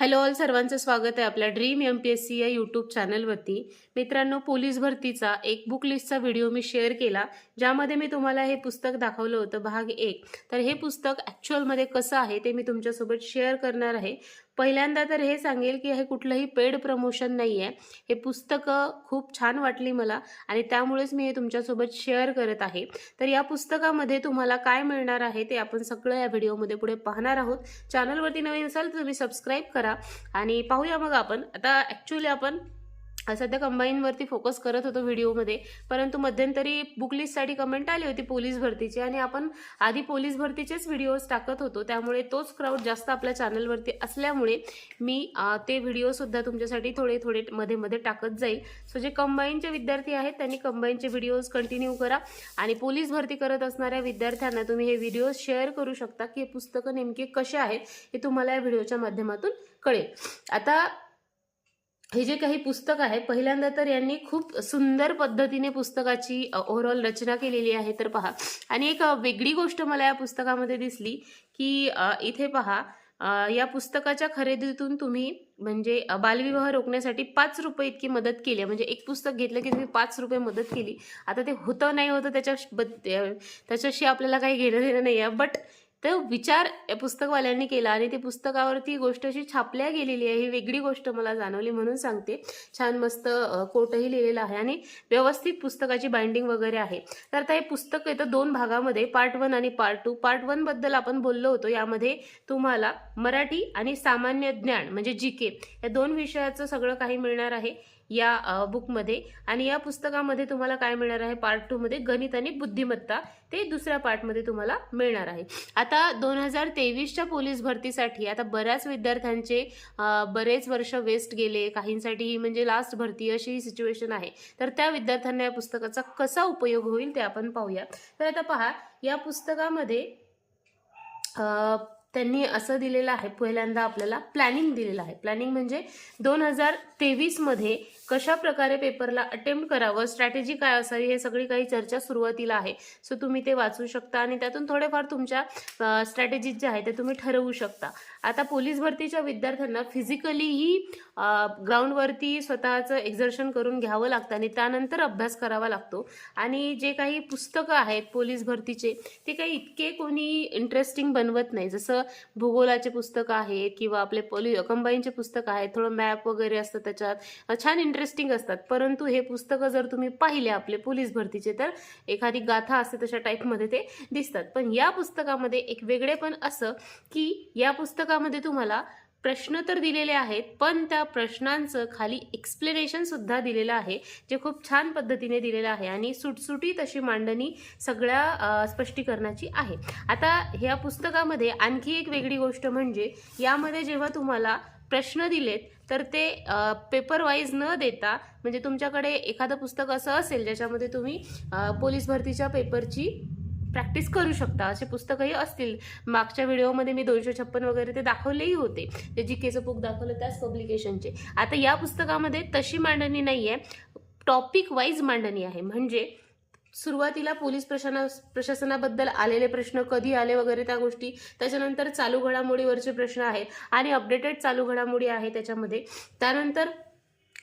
Hello all सर्वांचं स्वागत आहे आपल्या dream M P S C या यूट्यूब चॅनलवरती. मित्रांनो पोलीस भरतीचा एक बुक लिस्टचा व्हिडिओ मी शेअर केला ज्यामध्ये मी तुम्हाला हे पुस्तक दाखवलं होतं भाग एक. तर हे पुस्तक ॲक्च्युअलमध्ये कसं आहे ते मी तुमच्यासोबत शेअर करणार आहे. पहिल्यांदा तर हे सांगेल की हे कुठलंही पेड प्रमोशन नाही आहे हे पुस्तकं खूप छान वाटली मला आणि त्यामुळेच मी हे तुमच्यासोबत शेअर करत आहे. तर या पुस्तकामध्ये तुम्हाला काय मिळणार आहे ते आपण सगळं या व्हिडिओमध्ये पुढे पाहणार आहोत. चॅनलवरती नवीन असाल तर तुम्ही सबस्क्राईब करा आणि पाहूया मग आपण. आता ॲक्च्युली आपण सध्या कंबाईनवरती फोकस करत होतो व्हिडिओमध्ये परंतु मध्यंतरी बुक लिस्टसाठी कमेंट आली होती पोलीस भरतीची आणि आपण आधी पोलीस भरतीचेच व्हिडिओज टाकत होतो. त्यामुळे तोच क्राऊड जास्त आपल्या चॅनलवरती असल्यामुळे मी ते व्हिडिओसुद्धा तुमच्यासाठी थोडे थोडे मध्ये मध्ये टाकत जाईल. सो जे कंबाईनचे विद्यार्थी आहेत त्यांनी कंबाईनचे व्हिडिओज कंटिन्यू करा. आणि पोलीस भरती करत असणाऱ्या विद्यार्थ्यांना तुम्ही हे व्हिडिओज शेअर करू शकता की हे पुस्तकं नेमके कसे आहेत हे तुम्हाला या व्हिडिओच्या माध्यमातून कळेल. आता हे जे काही पुस्तक आहे पहिल्यांदा तर यांनी खूप सुंदर पद्धतीने पुस्तकाची ओव्हरऑल रचना केलेली आहे तर पहा. आणि एक वेगळी गोष्ट मला या पुस्तकामध्ये दिसली की इथे पहा या पुस्तकाच्या खरेदीतून तुम्ही म्हणजे बालविवाह रोखण्यासाठी पाच रुपये इतकी मदत केली आहे. म्हणजे एक पुस्तक घेतलं की तुम्ही पाच रुपये मदत केली. आता ते होतं नाही होतं त्याच्या त्याच्याशी आपल्याला काही घेणं देणं नाही आहे. बट तर विचार या पुस्तकवाल्यांनी केला आणि ते पुस्तकावरती गोष्ट अशी छापल्या गेलेली आहे. ही वेगळी गोष्ट मला जाणवली म्हणून सांगते. छान मस्त कोटही लिहिलेलं आहे आणि व्यवस्थित पुस्तकाची बाइंडिंग वगैरे आहे. तर आता हे पुस्तक येतं दोन भागामध्ये पार्ट वन आणि पार्ट टू पार्ट वनबद्दल आपण बोललो होतो. यामध्ये तुम्हाला मराठी आणि सामान्य ज्ञान म्हणजे जी के या दोन विषयाचं सगळं काही मिळणार आहे या बुकमध्ये आणि या पुस्तकामध्ये तुम्हाला काय मिळणार आहे? पार्ट टू मध्ये गणित आणि बुद्धिमत्ता. ते दुसऱ्या पार्टमध्ये तुम्हाला मिळणार आहे. आता आता दोन हजार तेवीसच्या पोलीस भरतीसाठी आता बऱ्याच विद्यार्थ्यांचे बरेच वर्ष वेस्ट गेले. काहींसाठी ही म्हणजे लास्ट भरती अशी ही सिच्युएशन आहे. तर त्या विद्यार्थ्यांना या पुस्तकाचा कसा उपयोग होईल ते आपण पाहूया. तर आता पहा या पुस्तकामध्ये त्यांनी असं दिलेलं आहे पहिल्यांदा आपल्याला प्लॅनिंग दिलेलं आहे. प्लॅनिंग म्हणजे दोन हजार तेवीसमध्ये कशा प्रकारे पेपरला अटेम्प्ट करावं स्ट्रॅटेजी काय असावी हे सगळी काही चर्चा सुरुवातीला आहे. सो तुम्ही ते वाचू शकता आणि त्यातून थोडेफार तुमच्या स्ट्रॅटेजीज ज्या आहेत ते तुम्ही ठरवू शकता. आता पोलीस भरतीच्या विद्यार्थ्यांना फिजिकलीही ग्राउंडवरती स्वतःचं एक्झर्शन करून घ्यावं लागतं आणि त्यानंतर अभ्यास करावा लागतो. आणि जे काही पुस्तकं आहेत पोलीस भरतीचे ते काही इतके कोणी इंटरेस्टिंग बनवत नाही. जसं भूगोलाचे पुस्तकं आहेत किंवा आपले पोली कंबाईनचे पुस्तकं आहेत थोडं मॅप वगैरे असतं त्याच्यात. छान इंटरेस्टिंग असतात. परंतु हे पुस्तकं जर तुम्ही पाहिले आपले पोलीस भरतीचे तर एखादी गाथा असते तशा टाईपमध्ये ते दिसतात. पण या पुस्तकामध्ये एक वेगळेपण असं की या पुस्तकामध्ये तुम्हाला प्रश्न तर दिलेले आहेत पण त्या प्रश्नांचं खाली एक्सप्लेनेशन सुद्धा दिलेलं आहे जे खूप छान पद्धतीने दिलेलं आहे आणि सुटसुटीत अशी मांडणी सगळ्या स्पष्टीकरणाची आहे. आता ह्या पुस्तकामध्ये आणखी एक वेगळी गोष्ट म्हणजे यामध्ये जेव्हा तुम्हाला प्रश्न दिलेत तर ते पेपर वाईज न देता म्हणजे तुमच्याकडे एखादं पुस्तक असं असेल ज्याच्यामध्ये तुम्ही पोलीस भरतीच्या पेपरची प्रॅक्टिस करू शकता. असे पुस्तकही असतील. मागच्या व्हिडिओमध्ये मी दोनशे छप्पन वगैरे ते दाखवलेही होते. जे जी केचं बुक दाखवलं त्याच पब्लिकेशनचे आता या पुस्तकामध्ये तशी मांडणी नाही आहे टॉपिक वाईज मांडणी आहे. म्हणजे सुरुवातीला पोलीस प्रशासना प्रशासनाबद्दल आलेले प्रश्न कधी आले वगैरे त्या गोष्टी त्याच्यानंतर चालू घडामोडीवरचे प्रश्न आहेत आणि अपडेटेड चालू घडामोडी आहे त्याच्यामध्ये. त्यानंतर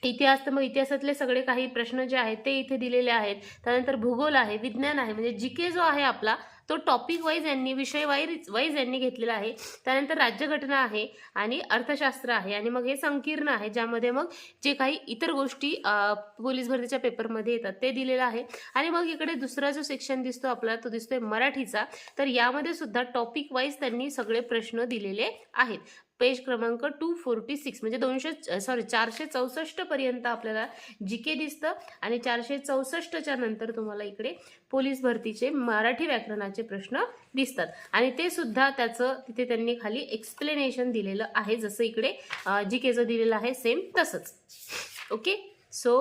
इतिहास तर मग इतिहासातले सगळे काही प्रश्न जे आहेत ते इथे दिलेले आहेत. त्यानंतर भूगोल आहे विज्ञान आहे म्हणजे जी के जो आहे आपला तो टॉपिक वाईज यांनी विषय वाईज वाईज यांनी घेतलेला आहे. त्यानंतर राज्यघटना आहे आणि अर्थशास्त्र आहे आणि मग हे संकीर्ण आहे ज्यामध्ये मग जे काही इतर गोष्टी पोलीस भरतीच्या पेपरमध्ये येतात ते दिलेलं आहे. आणि मग इकडे दुसरा जो सेक्शन दिसतो आपला तो दिसतोय मराठीचा. तर यामध्ये सुद्धा टॉपिक वाईज त्यांनी सगळे प्रश्न दिलेले आहेत. पेज क्रमांक टू फोर्टी सिक्स म्हणजे दोनशे सॉरी चारशे चौसष्ट पर्यंत आपल्याला जी के दिसतं आणि चारशे चौसष्टच्या नंतर तुम्हाला इकडे पोलीस भरतीचे मराठी व्याकरणाचे प्रश्न दिसतात. आणि ते सुद्धा त्याचं तिथे त्यांनी खाली एक्सप्लेनेशन दिलेलं आहे. जसं इकडे जी केचं दिलेलं आहे सेम तसंच. ओके सो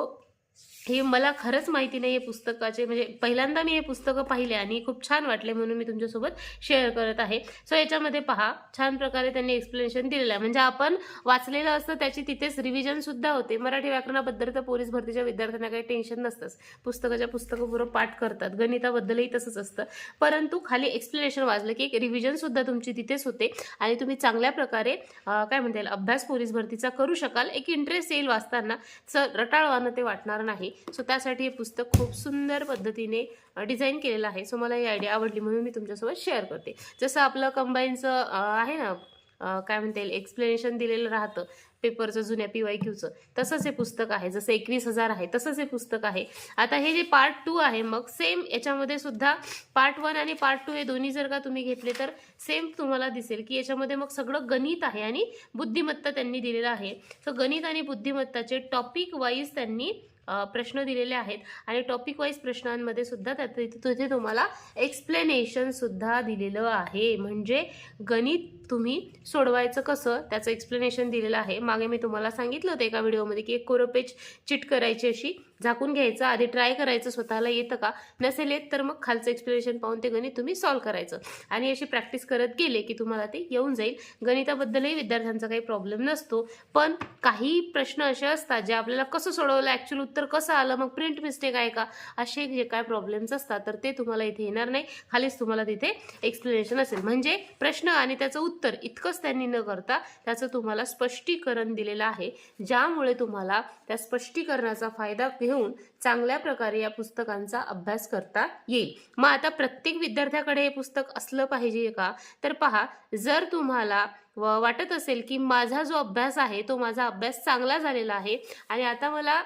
हे मला खरंच माहिती नाही आहे पुस्तकाचे. म्हणजे पहिल्यांदा मी हे पुस्तकं पाहिले आणि खूप छान वाटले म्हणून मी तुमच्यासोबत शेअर करत आहे. सो याच्यामध्ये पहा छान प्रकारे त्यांनी एक्सप्लेनेशन दिलेलं आहे. म्हणजे आपण वाचलेलं असतं त्याची तिथेच रिव्हिजन सुद्धा होते. मराठी व्याकरणाबद्दल तर पोलीस भरतीच्या विद्यार्थ्यांना काही टेन्शन नसतंच. पुस्तकाच्या पुस्तकं पुरं पाठ करतात. गणिताबद्दलही तसंच असतं. परंतु खाली एक्सप्लेनेशन वाचलं की एक रिव्हिजन सुद्धा तुमची तिथेच होते आणि तुम्ही चांगल्या प्रकारे काय म्हणता येईल अभ्यास पोलीस भरतीचा करू शकाल. एक इंटरेस्ट येईल वाचताना. स रटाळवानं ते वाटणार नाही. सो त्यासाठी हे पुस्तक खूप सुंदर पद्धतीने डिझाईन केलेलं आहे. सो मला ही आयडिया आवडली म्हणून मी तुमच्यासोबत शेअर करते. जसं आपलं कंबाईनचं आहे ना काय म्हणता येईल एक्सप्लेनेशन दिलेलं राहतं पेपरचं जुन्या पी वाय क्यूचं तसंच हे पुस्तक आहे. जसं एकवीस हजार आहे तसंच हे पुस्तक आहे. आता हे जे पार्ट टू आहे मग सेम याच्यामध्ये सुद्धा पार्ट वन आणि पार्ट टू हे दोन्ही जर का तुम्ही घेतले तर सेम तुम्हाला दिसेल की याच्यामध्ये मग सगळं गणित आहे आणि बुद्धिमत्ता त्यांनी दिलेलं आहे. सो गणित आणि बुद्धिमत्ताचे टॉपिक वाईज त्यांनी प्रश्न दिलेले आहेत. आणि टॉपिक वाईज प्रश्नांमध्ये सुद्धा त्यात तिथे तिथे तुम्हाला एक्सप्लेनेशन सुद्धा दिलेलं आहे. म्हणजे गणित तुम्ही सोडवायचं कसं त्याचं एक्सप्लेनेशन दिलेलं आहे. मागे मी तुम्हाला सांगितलं होतं एका व्हिडिओमध्ये की एक कोरं पेज चिट करायची अशी झाकून घ्यायचं आधी ट्राय करायचं स्वतःला येतं का? नसेल येत तर मग खालचं एक्सप्लेनेशन पाहून ते गणित तुम्ही सॉल्व करायचं. आणि अशी प्रॅक्टिस करत गेले की तुम्हाला ते येऊन जाईल. गणिताबद्दलही विद्यार्थ्यांचा काही प्रॉब्लेम नसतो. पण काही प्रश्न असे असतात जे आपल्याला कसं सोडवलं ॲक्च्युअल उत्तर कसं आलं मग प्रिंट मिस्टेक आहे का? असे जे काय प्रॉब्लेम्स असतात तर ते तुम्हाला इथे येणार नाही. खालीच तुम्हाला तिथे एक्सप्लेनेशन असेल. म्हणजे प्रश्न आणि त्याचं उत्तर उत्तर इतकंच त्यांनी न करता त्याचं तुम्हाला स्पष्टीकरण दिलेलं आहे ज्यामुळे तुम्हाला त्या स्पष्टीकरणाचा फायदा घेऊन चांगल्या प्रकारे या पुस्तकांचा अभ्यास करता येईल. मग आता प्रत्येक विद्यार्थ्याकडे हे पुस्तक असलं पाहिजे का? तर पहा जर तुम्हाला व- वाटत असेल की माझा जो अभ्यास आहे तो माझा अभ्यास चांगला झालेला आहे आणि आता मला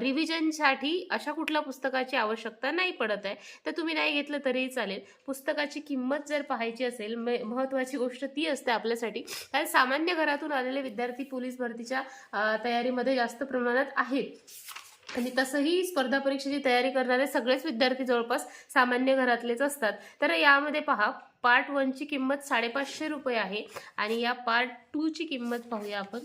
रिव्हिजनसाठी अशा कुठल्या पुस्तकाची आवश्यकता नाही पडत आहे. तर तुम्ही नाही घेतलं तरीही चालेल. पुस्तकाची किंमत जर पाहायची असेल म- महत्त्वाची गोष्ट ती असते आपल्यासाठी. कारण सामान्य घरातून आलेले विद्यार्थी पोलीस भरतीच्या तयारीमध्ये जास्त प्रमाणात आहेत. आणि तसंही स्पर्धा परीक्षेची तयारी करणारे सगळेच विद्यार्थी जवळपास सामान्य घरातलेच असतात. तर यामध्ये पहा पार्ट वनची किंमत साडेपाचशे रुपये आहे आणि या पार्ट टूची किंमत पाहूया आपण.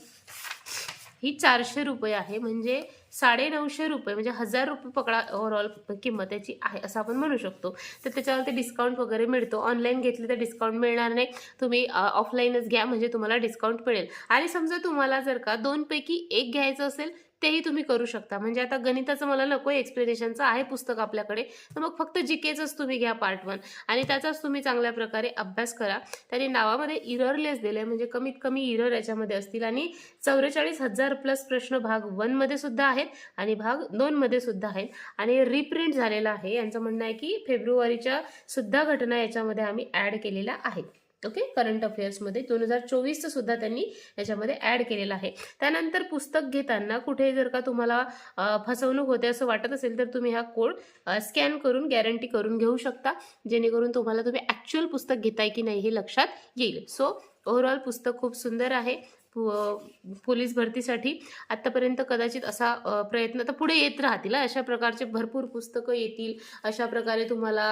ही चारशे रुपये आहे म्हणजे साडे नऊशे रुपये म्हणजे हजार रुपये पकडा ओव्हरऑल किंमत याची आहे असं आपण म्हणू शकतो. तर त्याच्यावरती डिस्काउंट वगैरे मिळतो. ऑनलाईन घेतले तर डिस्काउंट मिळणार नाही. तुम्ही ऑफलाईनच घ्या म्हणजे तुम्हाला डिस्काउंट मिळेल. आणि समजा तुम्हाला जर का दोनपैकी एक घ्यायचं असेल तेही तुम्ही करू शकता. म्हणजे आता गणिताचं मला नको एक्सप्लेनेशनचं आहे पुस्तक आपल्याकडे. तर मग फक्त जी केचंच तुम्ही घ्या पार्ट वन आणि त्याचाच तुम्ही चांगल्या प्रकारे अभ्यास करा. त्यांनी नावामध्ये इररलेस दिले म्हणजे कमीत कमी इरर याच्यामध्ये असतील. आणि चौवेचाळीस हजार प्लस प्रश्न भाग वनमध्ये सुद्धा आहेत आणि भाग दोनमध्ये सुद्धा आहेत. आणि रिप्रिंट झालेला आहे. यांचं म्हणणं आहे की फेब्रुवारीच्या सुद्धा घटना याच्यामध्ये आम्ही ॲड केलेल्या आहेत. ओके करंट अफेअर्समध्ये दोन हजार चोवीसचं सुद्धा त्यांनी याच्यामध्ये ॲड केलेलं आहे. त्यानंतर पुस्तक घेताना कुठे जर का तुम्हाला फसवणूक होते असं वाटत असेल तर तुम्ही हा कोड स्कॅन करून गॅरंटी करून घेऊ शकता. जेणेकरून तुम्हाला तुम्ही ॲक्च्युअल पुस्तक घेताय की नाही हे लक्षात येईल. सो ओव्हरऑल पुस्तक खूप सुंदर आहे. पोलीस भरतीसाठी आत्तापर्यंत कदाचित असा प्रयत्न तर पुढे येत राहतील अशा प्रकारचे भरपूर पुस्तकं येतील अशा प्रकारे तुम्हाला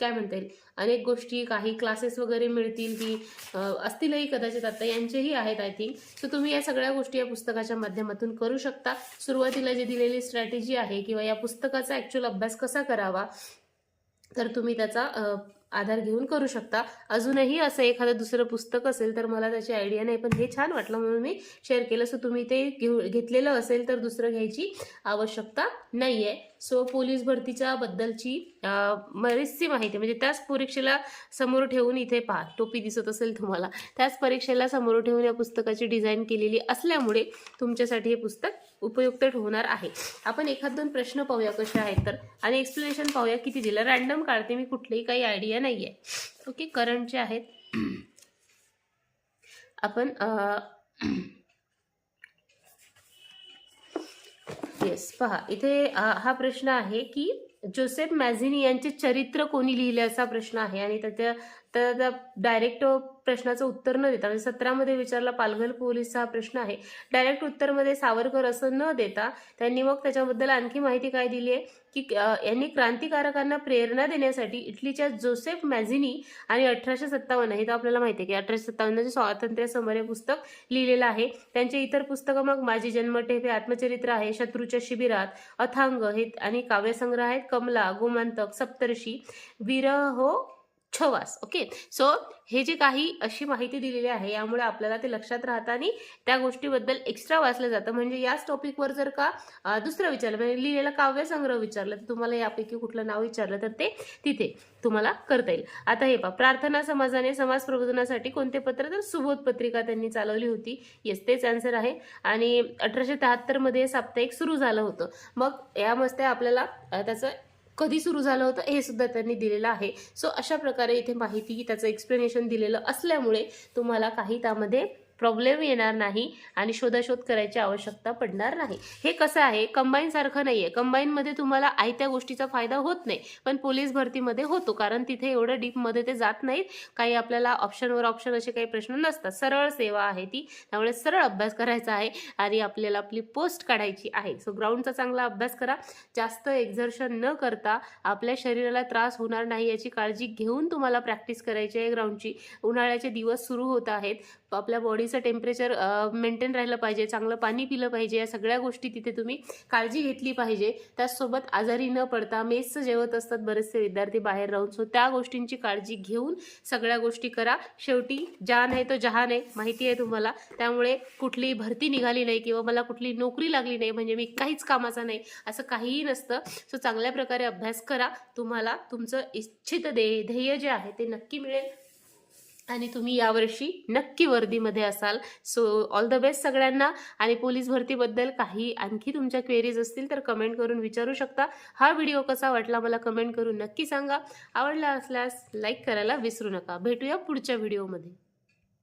काय म्हणता येईल अनेक गोष्टी काही क्लासेस वगैरे मिळतील की असतीलही कदाचित आता यांचेही आहेत आय थिंक सो तुम्ही या सगळ्या गोष्टी या पुस्तकाच्या माध्यमातून करू शकता. सुरुवातीला जी दिलेली स्ट्रॅटेजी आहे किंवा या पुस्तकाचा ॲक्च्युअल अभ्यास कसा करावा तर तुम्ही त्याचा आधार घेऊन करू शकता. अजूनही असं एखादं दुसरं पुस्तक असेल तर मला त्याची आयडिया नाही पण हे छान वाटलं म्हणून मी शेअर केलं. सो तुम्ही ते घेऊ घेतलेलं असेल तर दुसरं घ्यायची आवश्यकता नाही आहे सो पोलीस भरतीच्या बद्दलची बरीचशी माहिती म्हणजे त्याच परीक्षेला समोर ठेवून इथे पहा टोपी दिसत असेल तुम्हाला. त्याच परीक्षेला समोर ठेवून या पुस्तकाची डिझाईन केलेली असल्यामुळे तुमच्यासाठी हे पुस्तक उपयुक्त ठरणार आहे. आपण एखाद दोन प्रश्न पाहूया कसे आहेत तर. आणि एक्सप्लेनेशन पाहूया किती दिलं. रॅन्डम काढते मी कुठलीही काही आयडिया नाही आहे ओके करंटचे आहेत. आपण येस पहा. इथे हा प्रश्न आहे की जोसेफ मॅझिनी यांचे चरित्र कोणी लिहिले असा प्रश्न आहे. आणि त्याच्या डायरेक्ट प्रश्नाचं उत्तर न देता म्हणजे सतरामध्ये विचारला पालघर पोलीसचा हा प्रश्न आहे. डायरेक्ट उत्तरमध्ये सावरकर असं न देता त्यांनी मग त्याच्याबद्दल आणखी माहिती काय दिली आहे? की यांनी क्रांतिकारकांना प्रेरणा देण्यासाठी इटलीच्या जोसेफ मॅझिनी आणि अठराशे सत्तावन्न हे तर आपल्याला माहिती आहे की अठराशे सत्तावन्नचे स्वातंत्र्य समर हे पुस्तक लिहिलेलं आहे. त्यांचे इतर पुस्तकं मग माझी जन्मठेप हे आत्मचरित्र आहे शत्रूच्या शिबिरात अथांग हे आणि काव्यसंग्रह आहेत Kamala Gomantak Saptarshi Virahochchhvas okay? So हे जे काही अशी माहिती दिलेली आहे यामुळे आपल्याला ते लक्षात राहतं आणि त्या गोष्टीबद्दल एक्स्ट्रा वाचलं जातं. म्हणजे याच टॉपिकवर जर का दुसरं विचारलं म्हणजे लिहिलेला काव्यसंग्रह विचारलं तर तुम्हाला यापैकी कुठलं नाव विचारलं तर ते तिथे तुम्हाला करता येईल. आता हे पहा प्रार्थना समाजाने समाज प्रबोधनासाठी कोणते पत्र? तर सुबोध पत्रिका त्यांनी चालवली होती. येस तेच आन्सर आहे. आणि अठराशे त्र्याहत्तरमध्ये साप्ताहिक सुरू झालं होतं. मग यामध्ये आपल्याला त्याचं कधी सुरू झालं होतं हे सुद्धा त्यांनी दिलेलं आहे. सो अशा प्रकारे इथे माहिती त्याचं एक्सप्लेनेशन दिलेलं असल्यामुळे तुम्हाला काही त्यामध्ये प्रॉब्लेम येणार नाही आणि शोधाशोध करायची आवश्यकता पडणार नाही. हे कसं आहे? कंबाईनसारखं नाही आहे कंबाईनमध्ये तुम्हाला आयत्या गोष्टीचा फायदा होत नाही. पण पोलीस भरतीमध्ये होतो. कारण तिथे एवढं डीपमध्ये ते जात नाहीत. काही आपल्याला ऑप्शनवर ऑप्शन असे काही प्रश्न नसतात. सरळ सेवा आहे ती. त्यामुळे सरळ अभ्यास करायचा आहे आणि आपल्याला आपली पोस्ट काढायची आहे. सो ग्राउंडचा चांगला अभ्यास करा. जास्त एक्झर्शन न करता आपल्या शरीराला त्रास होणार नाही याची काळजी घेऊन तुम्हाला प्रॅक्टिस करायची आहे. ग्राउंडची उन्हाळ्याचे दिवस सुरू होत आहेत. आपल्या बॉडीचं टेम्परेचर मेंटेन राहिलं पाहिजे चांगलं पाणी पिलं पाहिजे या सगळ्या गोष्टी तिथे तुम्ही काळजी घेतली पाहिजे. त्याचसोबत आजारी न पडता मेसचं जेवत असतात बरेचसे विद्यार्थी बाहेर राहून. सो त्या गोष्टींची काळजी घेऊन सगळ्या गोष्टी करा. शेवटी जान आहे तो जहान आहे माहिती आहे तुम्हाला. त्यामुळे कुठली भरती निघाली नाही किंवा मला कुठली नोकरी लागली नाही म्हणजे मी काहीच कामाचा नाही असं काहीही नसतं. सो चांगल्या प्रकारे अभ्यास करा. तुम्हाला तुमचं इच्छित ध्येय ध्येय जे आहे ते नक्की मिळेल. आणि तुम्ही यावर्षी नक्की वर्दीमध्ये असाल. सो ऑल द बेस्ट सगळ्यांना. आणि पोलीस भरतीबद्दल काही आणखी तुमच्या क्वेरीज असतील तर कमेंट करून विचारू शकता. हा व्हिडिओ कसा वाटला मला कमेंट करून नक्की सांगा. आवडला असल्यास लाईक करायला विसरू नका. भेटूया पुढच्या व्हिडिओमध्ये